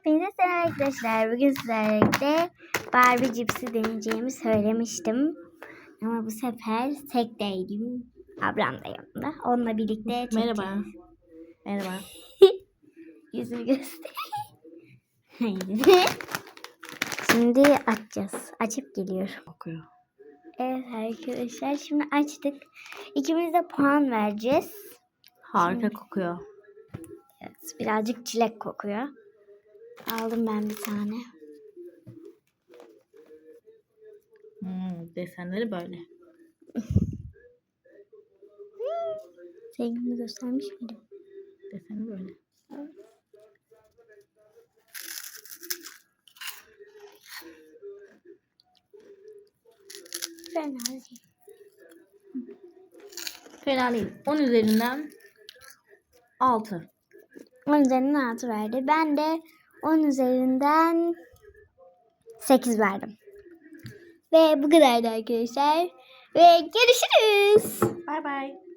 Hepinize selam arkadaşlar. Bugün sizlerle birlikte Barbie cipsi deneyeceğimi söylemiştim. Ama bu sefer tek değilim. Ablam da yanımda. Onunla birlikte çekeceğiz. Merhaba. Merhaba. Yüzünü göster. Şimdi açacağız. Açıp geliyorum. Okuyor. Evet arkadaşlar şimdi açtık. İkimiz de puan vereceğiz. Harika kokuyor. Evet, birazcık çilek kokuyor. Aldım ben bir tane. Hmm, desenleri böyle. Rengini göstermiş miydim? Deseni böyle. Fena değil. Fena değil. 10 üzerinden 6. 10 üzerinden 6 verdi. Ben de 10 üzerinden 8 verdim. Ve bu kadardı arkadaşlar. Ve görüşürüz. Bay bay.